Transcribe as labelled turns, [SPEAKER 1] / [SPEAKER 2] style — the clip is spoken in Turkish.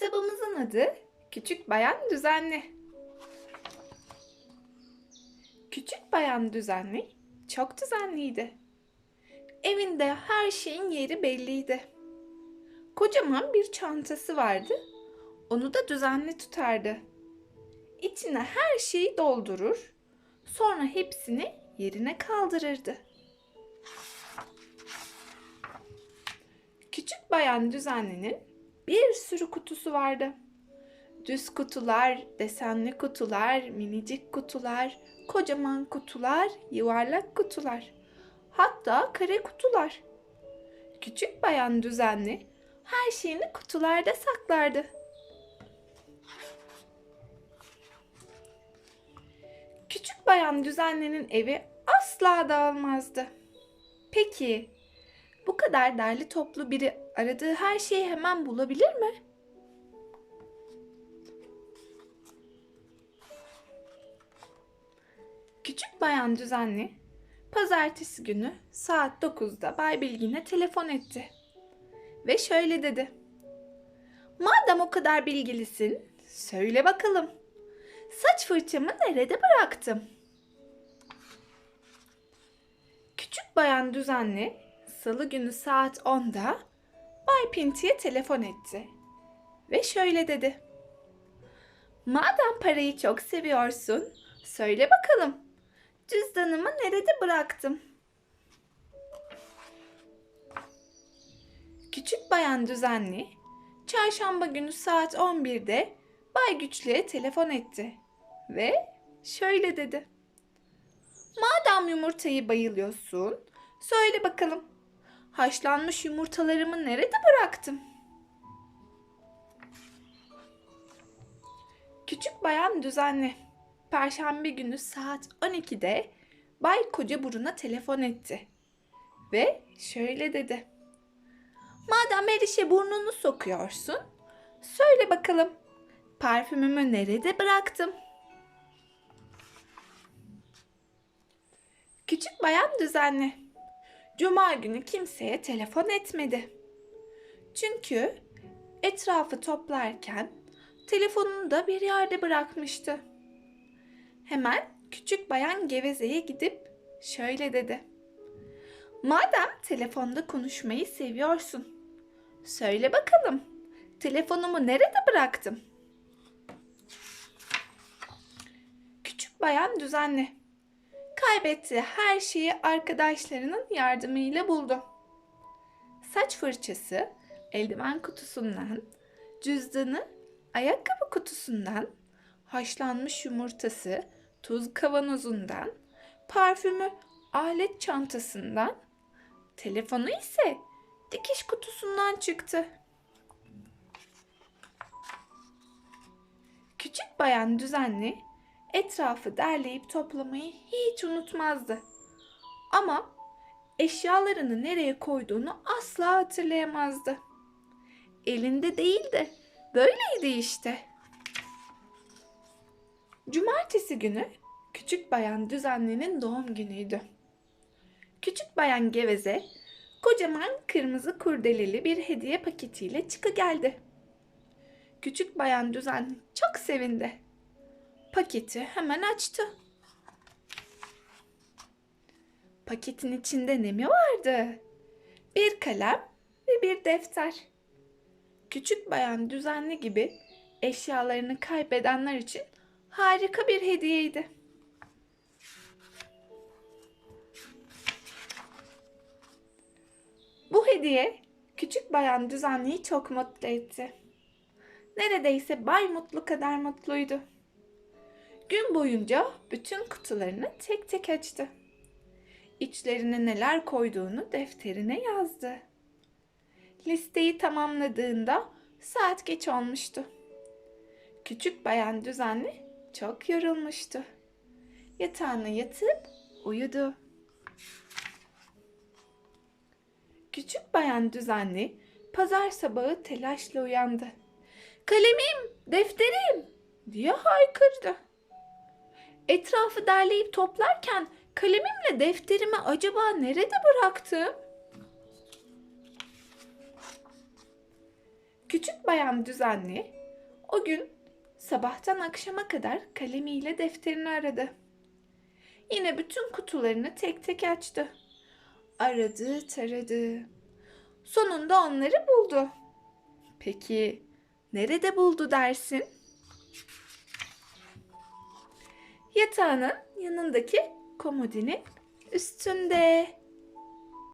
[SPEAKER 1] Kitabımızın adı Küçük Bayan Düzenli. Küçük Bayan Düzenli çok düzenliydi. Evinde her şeyin yeri belliydi. Kocaman bir çantası vardı. Onu da düzenli tutardı. İçine her şeyi doldurur, sonra hepsini yerine kaldırırdı. Küçük Bayan Düzenli'nin bir sürü kutusu vardı. Düz kutular, desenli kutular, minicik kutular, kocaman kutular, yuvarlak kutular. Hatta kare kutular. Küçük bayan düzenli her şeyini kutularda saklardı. Küçük bayan düzenlinin evi asla dağılmazdı. Peki bu kadar derli toplu biri aradığı her şeyi hemen bulabilir mi? Küçük bayan düzenli pazartesi günü saat 9'da Bay Bilgin'e telefon etti. Ve şöyle dedi. Madem o kadar bilgilisin, söyle bakalım. Saç fırçamı nerede bıraktım? Küçük bayan düzenli salı günü saat 10'da Bay Pinti'ye telefon etti. Ve şöyle dedi. Madem parayı çok seviyorsun, söyle bakalım. Cüzdanımı nerede bıraktım? Küçük bayan düzenli, çarşamba günü saat 11'de Bay Güçlü'ye telefon etti. Ve şöyle dedi. Madem yumurtayı bayılıyorsun, söyle bakalım. Haşlanmış yumurtalarımı nerede bıraktım? Küçük bayan düzenli. Perşembe günü saat 12'de Bay Kocaburun'a telefon etti. Ve şöyle dedi. Madem her burnunu sokuyorsun, söyle bakalım. Parfümümü nerede bıraktım? Küçük bayan düzenli. Cuma günü kimseye telefon etmedi. Çünkü etrafı toplarken telefonunu da bir yerde bırakmıştı. Hemen küçük bayan gevezeye gidip şöyle dedi. Madem telefonda konuşmayı seviyorsun, söyle bakalım telefonumu nerede bıraktım? Küçük bayan düzenli. Kaybettiği her şeyi arkadaşlarının yardımıyla buldu. Saç fırçası, eldiven kutusundan, cüzdanı, ayakkabı kutusundan, haşlanmış yumurtası, tuz kavanozundan, parfümü alet çantasından, telefonu ise dikiş kutusundan çıktı. Küçük bayan düzenli etrafı derleyip toplamayı hiç unutmazdı. Ama eşyalarını nereye koyduğunu asla hatırlayamazdı. Elinde değildi. Böyleydi işte. Cumartesi günü Küçük Bayan Düzenli'nin doğum günüydü. Küçük Bayan Geveze kocaman kırmızı kurdeleli bir hediye paketiyle çıkı geldi. Küçük Bayan Düzenli çok sevindi. Paketi hemen açtı. Paketin içinde ne mi vardı? Bir kalem ve bir defter. Küçük Bayan Düzenli gibi eşyalarını kaybedenler için harika bir hediyeydi. Bu hediye küçük bayan düzenliyi çok mutlu etti. Neredeyse Bay Mutlu kadar mutluydu. Gün boyunca bütün kutularını tek tek açtı. İçlerine neler koyduğunu defterine yazdı. Listeyi tamamladığında saat geç olmuştu. Küçük bayan düzenli çok yorulmuştu. Yatağına yatıp uyudu. Küçük bayan düzenli pazar sabahı telaşla uyandı. Kalemim, defterim diye haykırdı. Etrafı derleyip toplarken kalemimle defterimi acaba nerede bıraktım? Küçük bayan düzenli o gün sabahtan akşama kadar kalemiyle defterini aradı. Yine bütün kutularını tek tek açtı. Aradı, taradı. Sonunda onları buldu. Peki nerede buldu dersin? Yatağının yanındaki komodinin üstünde.